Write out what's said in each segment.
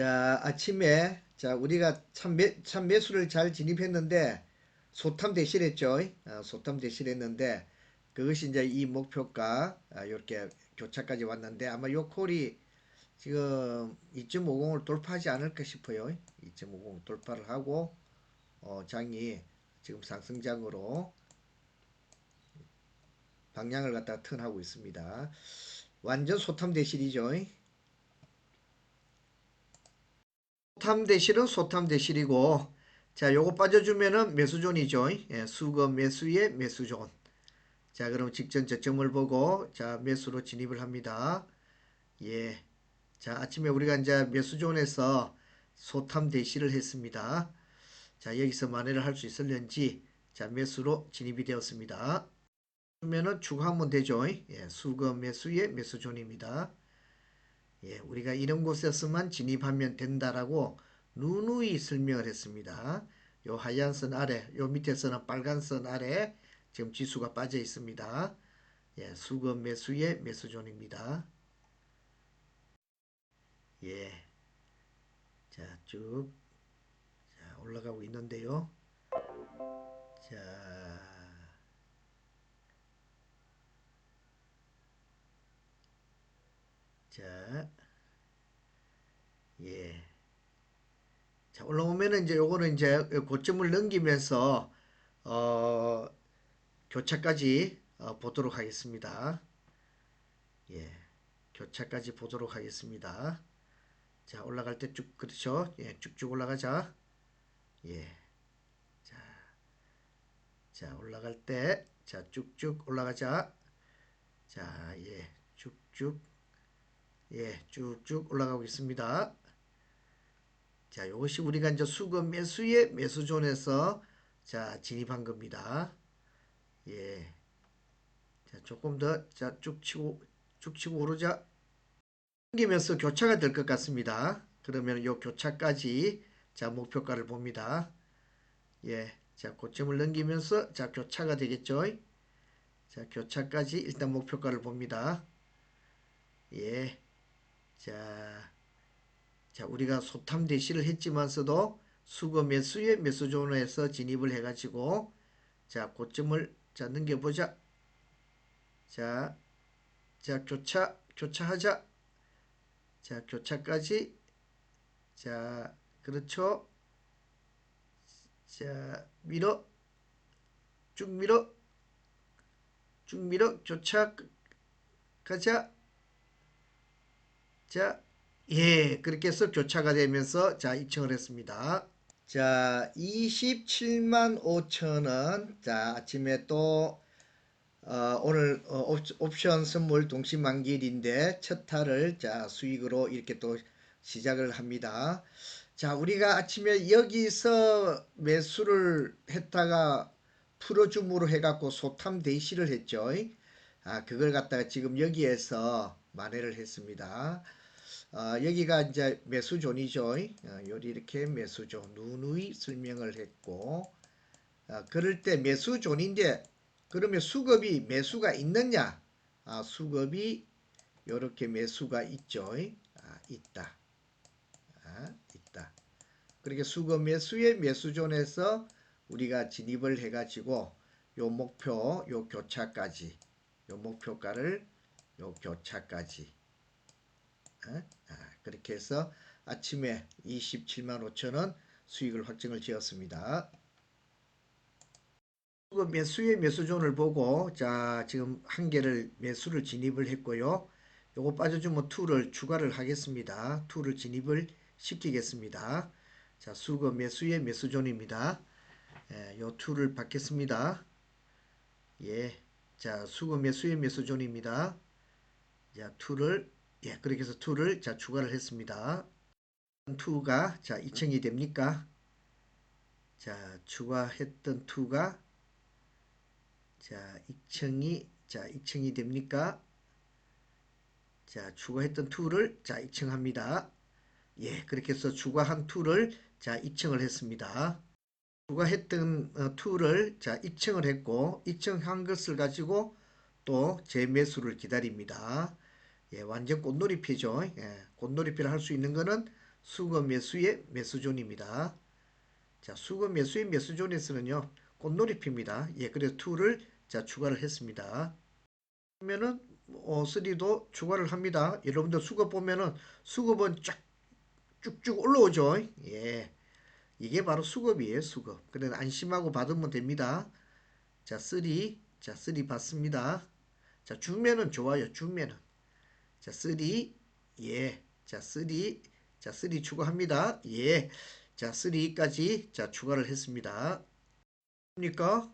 자, 아침에 자, 우리가 참, 매수를 잘 진입했는데 소탐 대실했죠. 아, 소탐 대실했는데 그것이 이제 이 목표가 아, 이렇게 교차까지 왔는데 아마 요 콜이 지금 2.50을 돌파하지 않을까 싶어요. 2.50 돌파를 하고 어, 장이 지금 상승장으로 방향을 갖다가 턴하고 있습니다. 완전 소탐 대실이죠. 소탐 대실은 소탐 대실이고 자 요거 빠져주면은 매수존이죠. 예, 수거 매수의 매수존. 자 그럼 직전 저점을 보고 자 매수로 진입을 합니다. 예. 자 아침에 우리가 이제 매수존에서 소탐 대실을 했습니다. 자 여기서 만회를 할 수 있을는지 자 매수로 진입이 되었습니다. 그러면은 추가하면 되죠. 예, 수거 매수의 매수존입니다. 예, 우리가 이런 곳에서만 진입하면 된다라고 누누이 설명을 했습니다. 요 하얀 선 아래, 요 밑에서는 빨간 선 아래 지금 지수가 빠져 있습니다. 예, 수거 매수의 매수존입니다. 예. 자, 쭉 자, 올라가고 있는데요. 자, 자, 예. 자, 올라오면은 이제 요거는 이제 고점을 넘기면서, 어, 교차까지 어, 보도록 하겠습니다. 예. 교차까지 보도록 하겠습니다. 자, 올라갈 때 쭉, 그렇죠? 예, 쭉쭉 올라가자. 예. 자, 자, 올라갈 때, 자, 쭉쭉 올라가자. 자, 예, 쭉쭉. 예, 쭉쭉 올라가고 있습니다. 자, 이것이 우리가 이제 수급 매수의 매수존에서 자, 진입한 겁니다. 예. 자, 조금 더, 자, 쭉 치고, 쭉 치고 오르자. 넘기면서 교차가 될 것 같습니다. 그러면 이 교차까지, 자, 목표가를 봅니다. 예. 자, 고점을 넘기면서, 자, 교차가 되겠죠. 자, 교차까지 일단 목표가를 봅니다. 예. 자, 자, 우리가 소탐 대시를 했지만서도 수거 매수의 매수존에서 진입을 해가지고, 자, 고점을, 자, 넘겨보자. 자, 자, 교차, 교차하자. 자, 교차까지. 자, 그렇죠. 자, 밀어. 쭉 밀어. 쭉 밀어. 교차, 가자. 자, 예, 그렇게 해서 교차가 되면서 자, 입증을 했습니다. 자, 27만 5천 원. 자, 아침에 또 어, 오늘 어, 옵- 옵션 선물 동시 만기일인데 첫 타를 자, 수익으로 이렇게 또 시작을 합니다. 자, 우리가 아침에 여기서 매수를 했다가 풀어줌으로 해갖고 소탐 대시를 했죠. 아, 그걸 갖다가 지금 여기에서 만회를 했습니다. 아, 여기가 이제 매수존이죠. 아, 요리 이렇게 매수존 누누이 설명을 했고, 아, 그럴 때 매수존인데, 그러면 수급이 매수가 있느냐? 아, 수급이 요렇게 매수가 있죠. 아, 있다. 아, 있다. 그렇게 수급 매수의 매수존에서 우리가 진입을 해가지고 요 목표, 요 교차까지, 요 목표가를 요 교차까지 어? 아, 그렇게 해서 아침에 27만 5천 원 수익을 확정을 지었습니다. 그 매수의 매수존을 보고 자 지금 한 개를 매수를 진입을 했고요. 요거 빠져주면 2를 추가를 하겠습니다. 2를 진입을 시키겠습니다. 자 수거 매수의 매수존입니다. 예, 요 2를 받겠습니다. 예, 자 수거 매수의 매수존입니다. 자 2를 예, 그렇게 해서 2를 자 추가를 했습니다. 2가 자 2층이 됩니까? 자 추가했던 2가 자 2층이 자 2층이 됩니까? 자 추가했던 2를 자 2층 합니다. 예, 그렇게 해서 추가한 2를 자 2층을 했습니다. 추가했던 어, 2를 자 2층을 했고 2층 한 것을 가지고 또 재매수를 기다립니다. 예, 완전 꽃놀이 피죠. 예, 꽃놀이 피를 할 수 있는 거는 수거 매수의 매수존입니다. 자, 수거 매수의 매수존에서는요. 꽃놀이입니다. 예, 그래서 2를 자, 추가를 했습니다. 그러면은 어, 3도 추가를 합니다. 여러분들 수급 보면은 수급은 쫙 쭉쭉 올라오죠. 예. 이게 바로 수급이에요, 수급. 그래 안심하고 받으면 됩니다. 자, 3. 자, 3 받습니다. 자, 주면은 좋아요. 주면은. 자, 3. 예. 자, 3. 자, 3 추가합니다. 예. 자, 3까지 자, 추가를 했습니다. 그러니까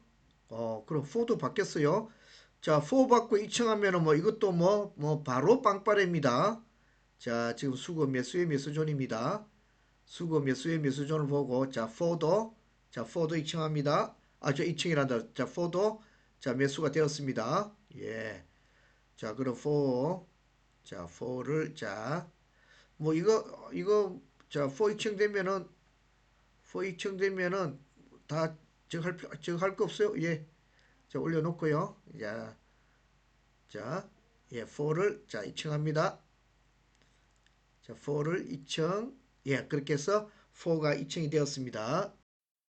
어, 그럼 4도 바뀌었어요. 자, 4 받고 2층 하면은 뭐 이것도 뭐 뭐 바로 빵빠레입니다. 자, 지금 수거 매수의 매수존입니다. 수거 매수의 매수존을 보고 자, 4도 자, 4도 2층 합니다. 아, 저 2층이란다. 자, 4도 자, 매수가 되었습니다. 예. 자, 그럼 4 자, 4를 자, 뭐 이거 이거 자, 4 2층 되면은 4 2층 되면은 다 저거 할, 필요- 저거 할거 없어요? 예. 자, 올려 놓고요. 자, 자, 예, 4를 자, 2층 합니다. 자, 4를 2층. 예, 그렇게 해서 4가 2층이 되었습니다.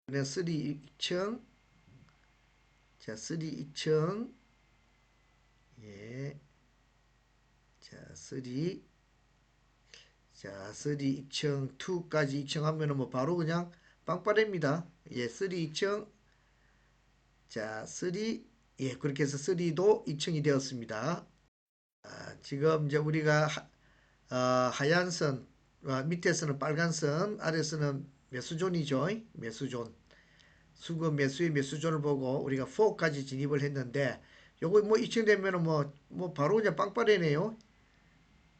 그다음에 3 2층. 자, 3 2층. 예. 자, 3. 자, 3 2층, 2까지 2층 하면은 뭐 바로 그냥 빵빠레입니다. 예, 3 2층. 자, 3. 예, 그렇게 해서 3도 2층이 되었습니다. 아, 지금 이제 우리가 하, 어, 하얀 선, 아, 밑에서는 빨간 선, 아래서는 매수존이죠. 매수존. 수급 매수의 매수존을 보고 우리가 4까지 진입을 했는데 요거 뭐 2층 되면은 뭐, 뭐 바로 그냥 빵빠레네요.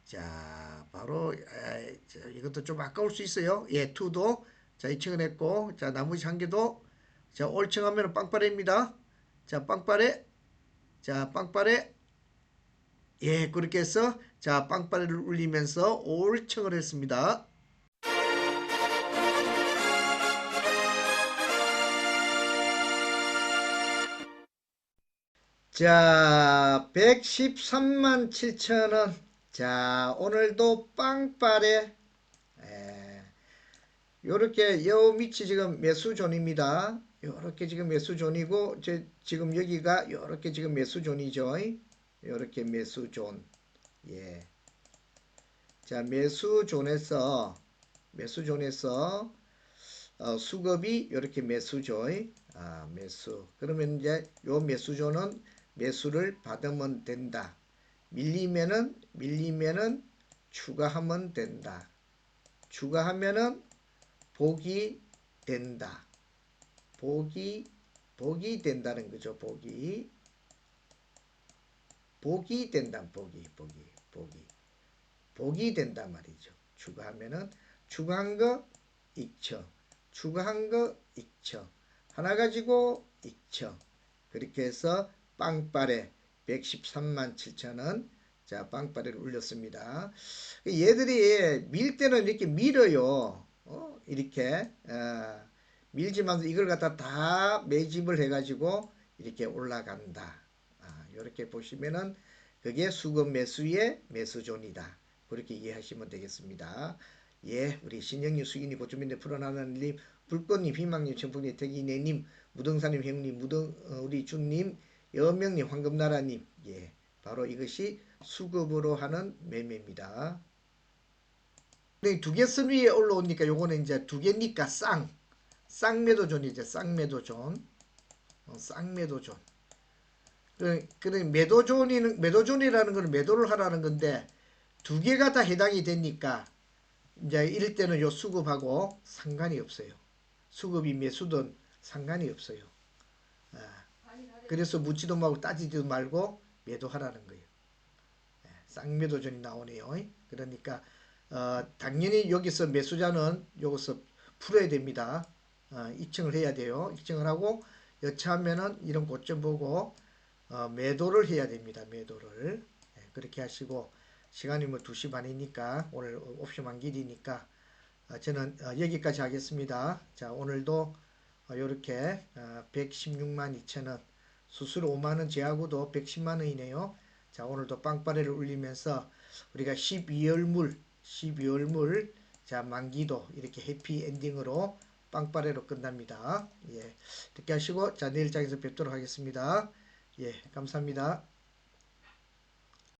자, 바로 에이, 자, 이것도 좀 아까울 수 있어요. 예, 2도 자, 2층을 했고 자, 나머지 한 개도 자, 올층 하면은 빵빠레입니다. 자, 빵빠레. 자, 빵빠레. 예, 그렇게 해서 자, 빵빠레를 울리면서 올층을 했습니다. 자, 113만 7천 원. 자, 오늘도 빵빠레. 예, 요렇게 요 밑이 지금 매수존입니다. 요렇게 지금 매수존이고 제 지금 여기가 요렇게 지금 매수존이죠. 요렇게 매수존. 예. 자, 매수존에서 매수존에서 어, 수급이 요렇게 매수죠. 아, 매수. 그러면 이제 요 매수존은 매수를 받으면 된다. 밀리면은 밀리면은 추가하면 된다. 추가하면은 복이 된다. 복이 복이 된다는 거죠. 복이 복이 된다. 복이 복이 복이 복이 된다 말이죠. 추가하면은 추가한 거 있죠. 추가한 거 있죠. 하나 가지고 있죠. 그렇게 해서 빵빠레 113만 7천 원. 자, 빵빠레를 올렸습니다. 얘들이 밀 때는 이렇게 밀어요. 어, 이렇게 어, 밀지만 이걸 갖다 다 매집을 해가지고 이렇게 올라간다. 아, 이렇게 보시면은 그게 수급 매수의 매수존이다. 그렇게 이해하시면 되겠습니다. 예, 우리 신영님, 수인이, 고주민대 풀어나가는 불꽃님, 희망님, 청풍님, 태기네님, 무등산님, 형님, 무등 어, 우리 준님, 여명님, 황금나라님, 예, 바로 이것이 수급으로 하는 매매입니다. 두개 쓴 위에 올라오니까 요거는 이제 두 개니까 쌍, 쌍매도존이죠, 쌍매도존, 어, 쌍매도존. 그, 그 매도존이는 매도존이라는 거는 매도를 하라는 건데 두 개가 다 해당이 되니까 이제 이럴 때는 요 수급하고 상관이 없어요. 수급이 매수든 상관이 없어요. 아, 그래서 묻지도 말고 따지지도 말고 매도하라는 거예요. 예, 쌍매도전이 나오네요. 그러니까 어, 당연히 여기서 매수자는 여기서 풀어야 됩니다. 어, 2층을 해야 돼요. 2층을 하고 여차하면은 이런 고점 보고 어, 매도를 해야 됩니다. 매도를 예, 그렇게 하시고 시간이 뭐 2시 반이니까 오늘 옵션 길이니까 어, 저는 어, 여기까지 하겠습니다. 자 오늘도 이렇게 어, 116만 2천원 수수료 5만원 제하고도 110만 원이네요. 자 오늘도 빵빠레를 울리면서 우리가 12월 물 12월 물 자, 만기도 이렇게 해피 엔딩으로 빵빠레로 끝납니다. 예. 이렇게 하시고 자, 내일 장에서 뵙도록 하겠습니다. 예, 감사합니다.